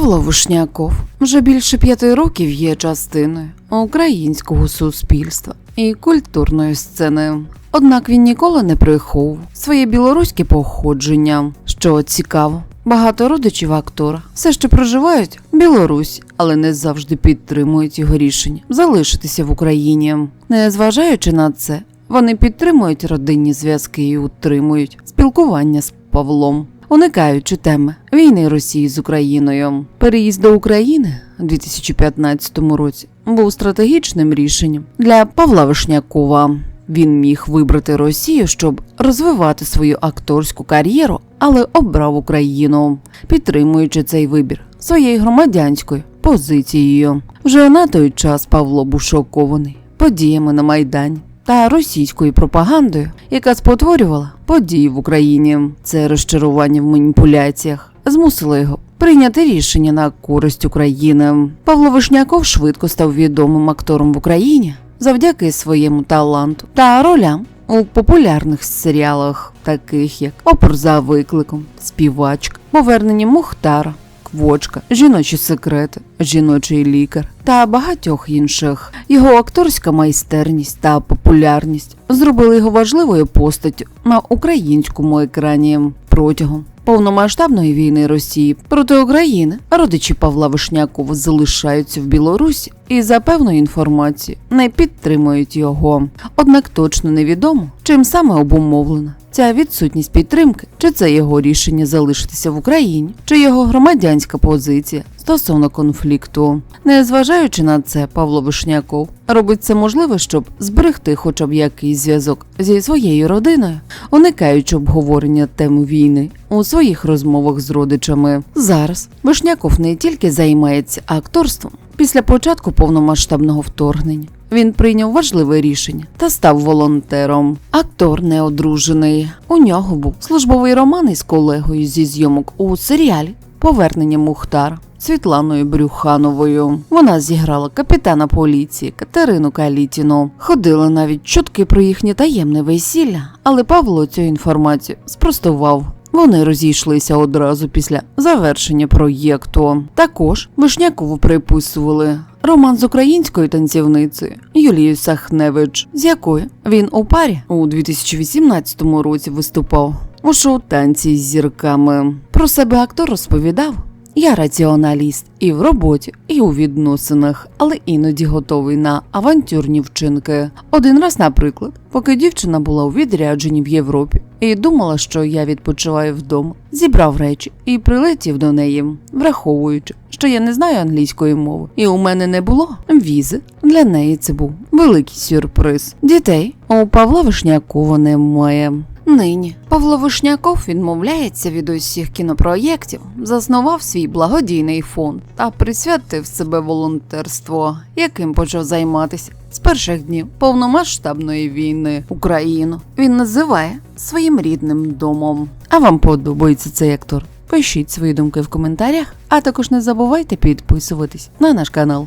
Павло Вишняков вже більше п'яти років є частиною українського суспільства і культурної сцени. Однак він ніколи не приховував своє білоруське походження, що цікаво. Багато родичів актора все ще проживають в Білорусі, але не завжди підтримують його рішення залишитися в Україні. Незважаючи на це, вони підтримують родинні зв'язки і утримують спілкування з Павлом, уникаючи теми війни Росії з Україною. Переїзд до України у 2015 році був стратегічним рішенням для Павла Вишнякова. Він міг вибрати Росію, щоб розвивати свою акторську кар'єру, але обрав Україну, підтримуючи цей вибір своєю громадянською позицією. Вже на той час Павло був шокований подіями на Майдані та російською пропагандою, яка спотворювала події в Україні. Це розчарування в маніпуляціях змусило його прийняти рішення на користь України. Павло Вишняков швидко став відомим актором в Україні завдяки своєму таланту та ролям у популярних серіалах, таких як Опор за викликом, Співачка, Повернення Мухтара. Квочка, жіночі секрети, жіночий лікар та багатьох інших. Його акторська майстерність та популярність зробили його важливою постаттю на українському екрані протягом повномасштабної війни Росії проти України. Родичі Павла Вишнякова залишаються в Білорусі і за певною інформацією не підтримують його. Однак точно невідомо, чим саме обумовлена ця відсутність підтримки, чи це його рішення залишитися в Україні, чи його громадянська позиція стосовно конфлікту. Незважаючи на це, Павло Вишняков робить це можливе, щоб зберегти хоча б якийсь зв'язок зі своєю родиною, уникаючи обговорення теми війни у своїх розмовах з родичами. Зараз Вишняков не тільки займається акторством після початку повномасштабного вторгнення. Він прийняв важливе рішення та став волонтером. Актор не одружений. У нього був службовий роман із колегою зі зйомок у серіалі Повернення Мухтара Світланою Брюхановою. Вона зіграла капітана поліції Катерину Калітіну. Ходили навіть чутки про їхнє таємне весілля, але Павло цю інформацію спростував. Вони розійшлися одразу після завершення проєкту. Також Вишнякову приписували роман з українською танцівницею Юлією Сахневич, з якою він у парі у 2018 році виступав у шоу танці з зірками. Про себе актор розповідав. Я раціоналіст і в роботі, і у відносинах, але іноді готовий на авантюрні вчинки. Один раз, наприклад, поки дівчина була у відрядженні в Європі і думала, що я відпочиваю вдома, зібрав речі і прилетів до неї, враховуючи, що я не знаю англійської мови, і у мене не було візи. Для неї це був великий сюрприз. Дітей у Павла Вишнякова немає. Нині Павло Вишняков відмовляється від усіх кінопроєктів, заснував свій благодійний фонд та присвятив себе волонтерству, яким почав займатися з перших днів повномасштабної війни Україну. Він називає своїм рідним домом. А вам подобається цей актор? Пишіть свої думки в коментарях, а також не забувайте підписуватись на наш канал.